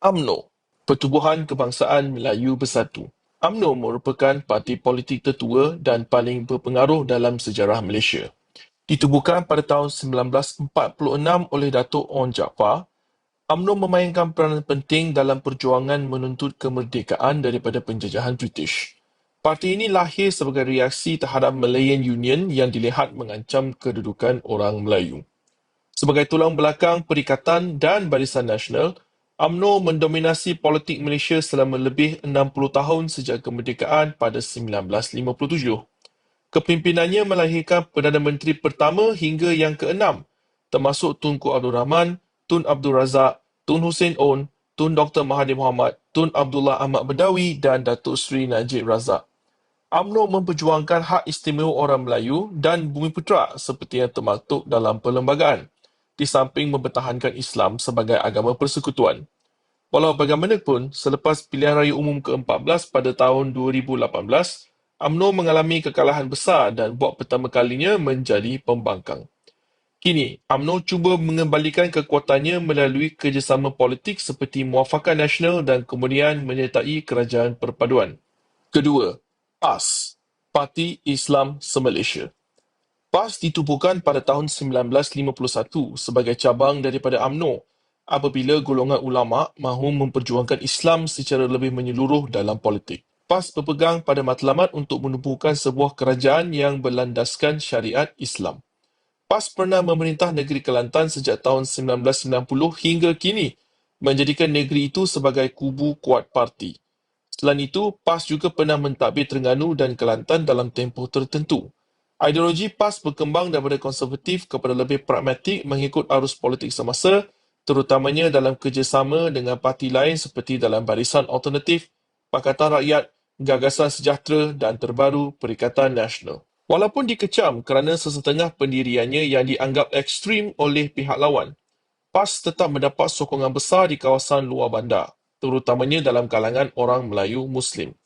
AMNO, Pertubuhan Kebangsaan Melayu Bersatu. AMNO merupakan parti politik tertua dan paling berpengaruh dalam sejarah Malaysia. Ditubuhkan pada tahun 1946 oleh Datuk On Jaafar, AMNO memainkan peranan penting dalam perjuangan menuntut kemerdekaan daripada penjajahan British. Parti ini lahir sebagai reaksi terhadap Malayan Union yang dilihat mengancam kedudukan orang Melayu. Sebagai tulang belakang Perikatan dan Barisan Nasional, UMNO mendominasi politik Malaysia selama lebih 60 tahun sejak kemerdekaan pada 1957. Kepimpinannya melahirkan Perdana Menteri pertama hingga yang keenam, termasuk Tunku Abdul Rahman, Tun Abdul Razak, Tun Hussein On, Tun Dr. Mahathir Mohamad, Tun Abdullah Ahmad Bedawi dan Datuk Seri Najib Razak. UMNO memperjuangkan hak istimewa orang Melayu dan bumi putra seperti yang termaktub dalam perlembagaan di samping mempertahankan Islam sebagai agama persekutuan. Walau bagaimanapun, selepas pilihan raya umum ke-14 pada tahun 2018, UMNO mengalami kekalahan besar dan buat pertama kalinya menjadi pembangkang. Kini, UMNO cuba mengembalikan kekuatannya melalui kerjasama politik seperti Muafakat Nasional dan kemudian menyertai Kerajaan Perpaduan. Kedua, PAS, Parti Islam Se-Malaysia. PAS ditubuhkan pada tahun 1951 sebagai cabang daripada AMNO apabila golongan ulama mahu memperjuangkan Islam secara lebih menyeluruh dalam politik. PAS berpegang pada matlamat untuk menubuhkan sebuah kerajaan yang berlandaskan syariat Islam. PAS pernah memerintah negeri Kelantan sejak tahun 1990 hingga kini menjadikan negeri itu sebagai kubu kuat parti. Selain itu, PAS juga pernah mentadbir Terengganu dan Kelantan dalam tempoh tertentu. Ideologi PAS berkembang daripada konservatif kepada lebih pragmatik mengikut arus politik semasa, terutamanya dalam kerjasama dengan parti lain seperti dalam Barisan Alternatif, Pakatan Rakyat, Gagasan Sejahtera dan terbaru Perikatan Nasional. Walaupun dikecam kerana sesetengah pendiriannya yang dianggap ekstrim oleh pihak lawan, PAS tetap mendapat sokongan besar di kawasan luar bandar, terutamanya dalam kalangan orang Melayu Muslim.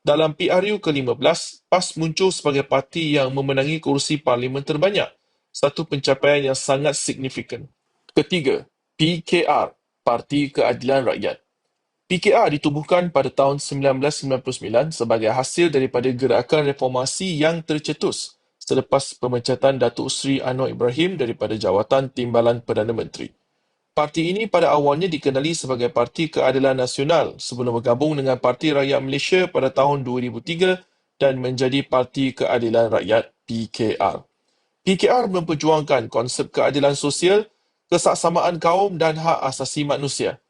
Dalam PRU ke-15, PAS muncul sebagai parti yang memenangi kursi parlimen terbanyak, satu pencapaian yang sangat signifikan. Ketiga, PKR, Parti Keadilan Rakyat. PKR ditubuhkan pada tahun 1999 sebagai hasil daripada gerakan reformasi yang tercetus selepas pemecatan Datuk Seri Anwar Ibrahim daripada jawatan Timbalan Perdana Menteri. Parti ini pada awalnya dikenali sebagai Parti Keadilan Nasional sebelum bergabung dengan Parti Rakyat Malaysia pada tahun 2003 dan menjadi Parti Keadilan Rakyat PKR. PKR memperjuangkan konsep keadilan sosial, kesaksamaan kaum dan hak asasi manusia.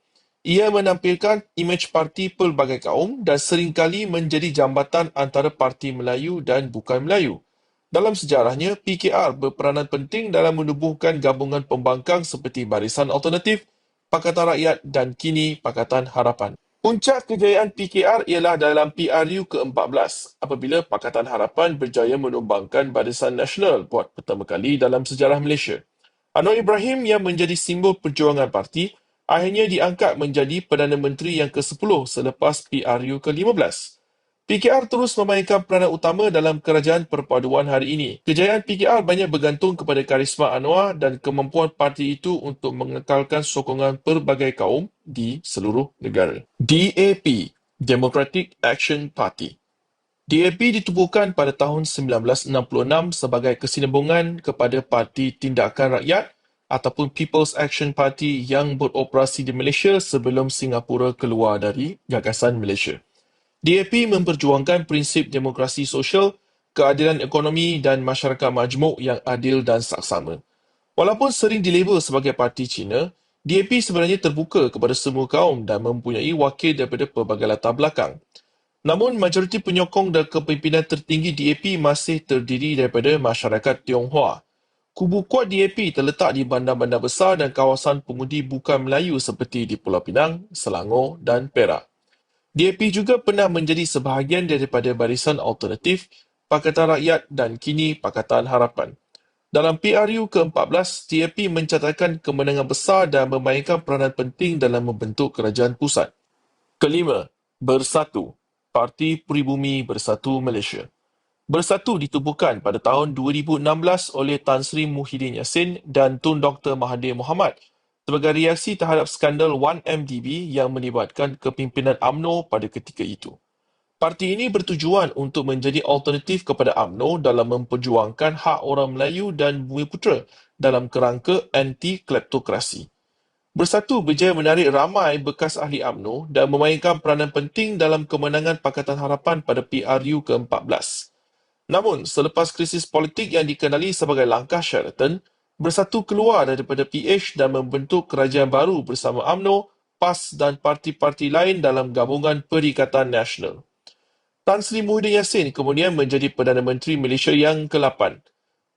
Ia menampilkan imej parti pelbagai kaum dan seringkali menjadi jambatan antara parti Melayu dan bukan Melayu. Dalam sejarahnya, PKR berperanan penting dalam menubuhkan gabungan pembangkang seperti Barisan Alternatif, Pakatan Rakyat dan kini Pakatan Harapan. Puncak kejayaan PKR ialah dalam PRU ke-14 apabila Pakatan Harapan berjaya menumbangkan Barisan Nasional buat pertama kali dalam sejarah Malaysia. Anwar Ibrahim yang menjadi simbol perjuangan parti akhirnya diangkat menjadi Perdana Menteri yang ke-10 selepas PRU ke-15. PKR terus memainkan peranan utama dalam kerajaan perpaduan hari ini. Kejayaan PKR banyak bergantung kepada karisma Anwar dan kemampuan parti itu untuk mengekalkan sokongan pelbagai kaum di seluruh negara. DAP, Democratic Action Party. DAP ditubuhkan pada tahun 1966 sebagai kesinambungan kepada Parti Tindakan Rakyat ataupun People's Action Party yang beroperasi di Malaysia sebelum Singapura keluar dari gagasan Malaysia. DAP memperjuangkan prinsip demokrasi sosial, keadilan ekonomi dan masyarakat majmuk yang adil dan saksama. Walaupun sering dilabel sebagai parti Cina, DAP sebenarnya terbuka kepada semua kaum dan mempunyai wakil daripada pelbagai latar belakang. Namun, majoriti penyokong dan kepimpinan tertinggi DAP masih terdiri daripada masyarakat Tionghoa. Kubu kuat DAP terletak di bandar-bandar besar dan kawasan pengundi bukan Melayu seperti di Pulau Pinang, Selangor dan Perak. DAP juga pernah menjadi sebahagian daripada Barisan Alternatif, Pakatan Rakyat dan kini Pakatan Harapan. Dalam PRU ke-14, DAP mencatatkan kemenangan besar dan memainkan peranan penting dalam membentuk kerajaan pusat. Kelima, Bersatu, Parti Peribumi Bersatu Malaysia. Bersatu ditubuhkan pada tahun 2016 oleh Tan Sri Muhyiddin Yassin dan Tun Dr. Mahathir Mohamad sebagai reaksi terhadap skandal 1MDB yang melibatkan kepimpinan AMNO pada ketika itu. Parti ini bertujuan untuk menjadi alternatif kepada AMNO dalam memperjuangkan hak orang Melayu dan Bumiputera dalam kerangka anti-kleptokrasi. Bersatu berjaya menarik ramai bekas ahli AMNO dan memainkan peranan penting dalam kemenangan Pakatan Harapan pada PRU ke-14. Namun, selepas krisis politik yang dikenali sebagai langkah Sheraton, Bersatu keluar daripada PH dan membentuk kerajaan baru bersama AMNO, PAS dan parti-parti lain dalam gabungan Perikatan Nasional. Tan Sri Muhyiddin Yassin kemudian menjadi Perdana Menteri Malaysia yang ke-8.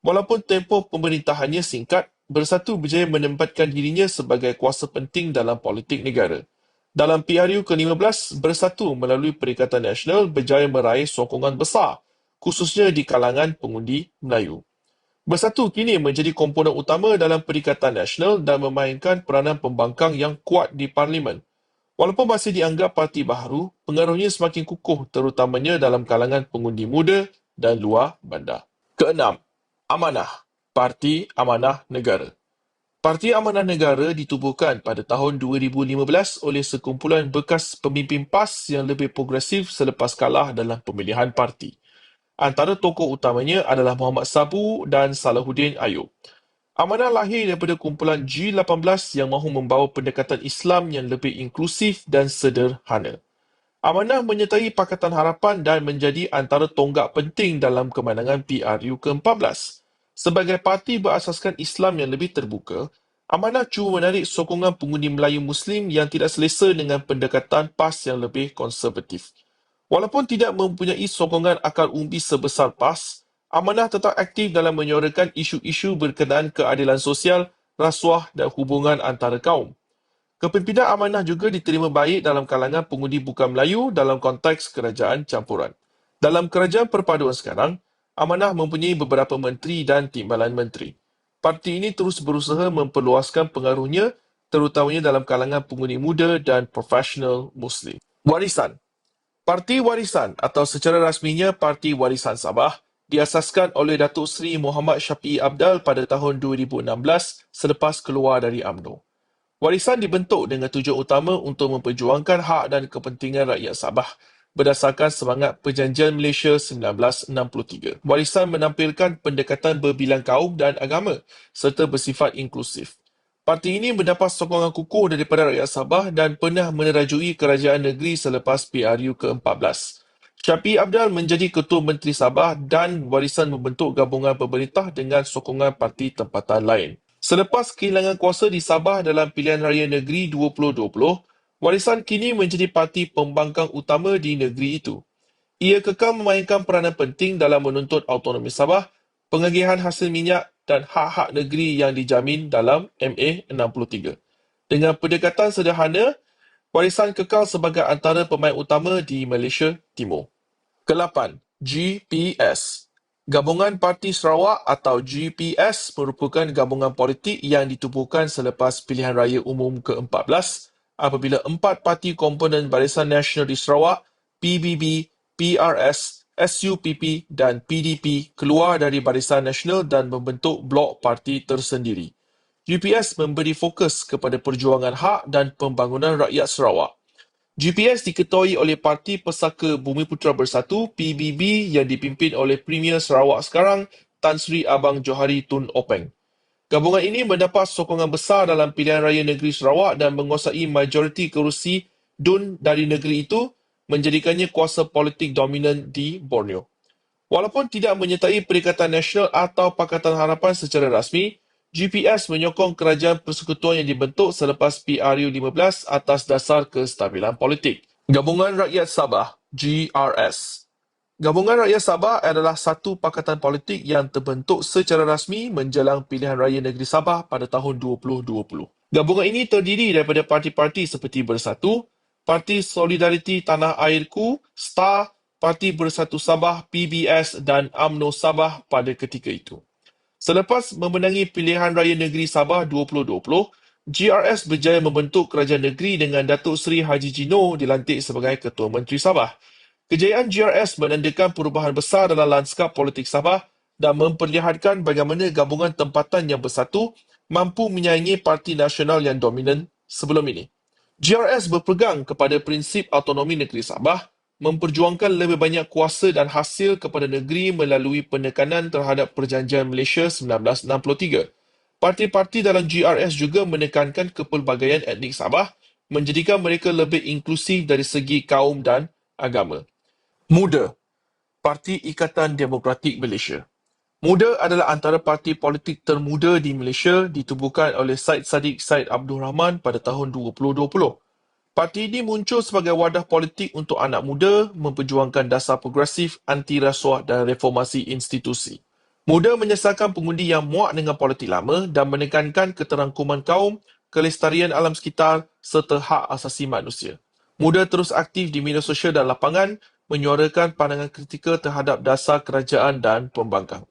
Walaupun tempoh pemerintahannya singkat, Bersatu berjaya menempatkan dirinya sebagai kuasa penting dalam politik negara. Dalam PRU ke-15, Bersatu melalui Perikatan Nasional berjaya meraih sokongan besar, khususnya di kalangan pengundi Melayu. Bersatu kini menjadi komponen utama dalam Perikatan Nasional dan memainkan peranan pembangkang yang kuat di Parlimen. Walaupun masih dianggap parti baharu, pengaruhnya semakin kukuh terutamanya dalam kalangan pengundi muda dan luar bandar. Keenam, Amanah. Parti Amanah Negara. Parti Amanah Negara ditubuhkan pada tahun 2015 oleh sekumpulan bekas pemimpin PAS yang lebih progresif selepas kalah dalam pemilihan parti. Antara tokoh utamanya adalah Muhammad Sabu dan Salahuddin Ayub. Amanah lahir daripada kumpulan G18 yang mahu membawa pendekatan Islam yang lebih inklusif dan sederhana. Amanah menyertai Pakatan Harapan dan menjadi antara tonggak penting dalam kemenangan PRU ke-14. Sebagai parti berasaskan Islam yang lebih terbuka, Amanah cuba menarik sokongan pengundi Melayu Muslim yang tidak selesa dengan pendekatan PAS yang lebih konservatif. Walaupun tidak mempunyai sokongan akal umbi sebesar PAS, Amanah tetap aktif dalam menyuarakan isu-isu berkenaan keadilan sosial, rasuah dan hubungan antara kaum. Kepimpinan Amanah juga diterima baik dalam kalangan pengundi bukan Melayu dalam konteks kerajaan campuran. Dalam kerajaan perpaduan sekarang, Amanah mempunyai beberapa menteri dan timbalan menteri. Parti ini terus berusaha memperluaskan pengaruhnya terutamanya dalam kalangan pengundi muda dan profesional Muslim. Warisan Parti Warisan atau secara rasminya Parti Warisan Sabah diasaskan oleh Datuk Seri Muhammad Syafiee Abdal pada tahun 2016 selepas keluar dari AMNO. Warisan dibentuk dengan tujuan utama untuk memperjuangkan hak dan kepentingan rakyat Sabah berdasarkan semangat Perjanjian Malaysia 1963. Warisan menampilkan pendekatan berbilang kaum dan agama serta bersifat inklusif. Parti ini mendapat sokongan kukuh daripada rakyat Sabah dan pernah menerajui kerajaan negeri selepas PRU ke-14. Syafiee Abdal menjadi Ketua Menteri Sabah dan Warisan membentuk gabungan pemerintah dengan sokongan parti tempatan lain. Selepas kehilangan kuasa di Sabah dalam pilihan raya negeri 2020, Warisan kini menjadi parti pembangkang utama di negeri itu. Ia kekal memainkan peranan penting dalam menuntut autonomi Sabah, pengagihan hasil minyak dan hak-hak negeri yang dijamin dalam MA 63. Dengan pendekatan sederhana, Warisan kekal sebagai antara pemain utama di Malaysia Timur. Kelapan, GPS. Gabungan Parti Sarawak atau GPS merupakan gabungan politik yang ditubuhkan selepas pilihan raya umum ke-14 apabila empat parti komponen Barisan Nasional di Sarawak, PBB, PRS, SUPP dan PDP keluar dari Barisan Nasional dan membentuk blok parti tersendiri. GPS memberi fokus kepada perjuangan hak dan pembangunan rakyat Sarawak. GPS diketuai oleh Parti Pesaka Bumi Putra Bersatu PBB yang dipimpin oleh Premier Sarawak sekarang Tan Sri Abang Johari Tun Openg. Gabungan ini mendapat sokongan besar dalam pilihan raya negeri Sarawak dan menguasai majoriti kerusi DUN dari negeri itu menjadikannya kuasa politik dominan di Borneo. Walaupun tidak menyertai Perikatan Nasional atau Pakatan Harapan secara rasmi, GPS menyokong kerajaan persekutuan yang dibentuk selepas PRU 15 atas dasar kestabilan politik. Gabungan Rakyat Sabah, GRS, Gabungan Rakyat Sabah adalah satu pakatan politik yang terbentuk secara rasmi menjelang pilihan raya negeri Sabah pada tahun 2020. Gabungan ini terdiri daripada parti-parti seperti Bersatu, Parti Solidariti Tanah Airku, STAR, Parti Bersatu Sabah, PBS dan AMNO Sabah pada ketika itu. Selepas memenangi pilihan raya negeri Sabah 2020, GRS berjaya membentuk kerajaan negeri dengan Datuk Seri Haji Jino dilantik sebagai Ketua Menteri Sabah. Kejayaan GRS menandakan perubahan besar dalam lanskap politik Sabah dan memperlihatkan bagaimana gabungan tempatan yang bersatu mampu menyaingi parti nasional yang dominan sebelum ini. GRS berpegang kepada prinsip autonomi negeri Sabah, memperjuangkan lebih banyak kuasa dan hasil kepada negeri melalui penekanan terhadap Perjanjian Malaysia 1963. Parti-parti dalam GRS juga menekankan kepelbagaian etnik Sabah, menjadikan mereka lebih inklusif dari segi kaum dan agama. MUDA, Parti Ikatan Demokratik Malaysia. MUDA adalah antara parti politik termuda di Malaysia ditubuhkan oleh Syed Saddiq Syed Abdul Rahman pada tahun 2020. Parti ini muncul sebagai wadah politik untuk anak muda memperjuangkan dasar progresif, anti rasuah dan reformasi institusi. MUDA menyesatkan pengundi yang muak dengan politik lama dan menekankan keterangkuman kaum, kelestarian alam sekitar serta hak asasi manusia. MUDA terus aktif di media sosial dan lapangan menyuarakan pandangan kritikal terhadap dasar kerajaan dan pembangkang.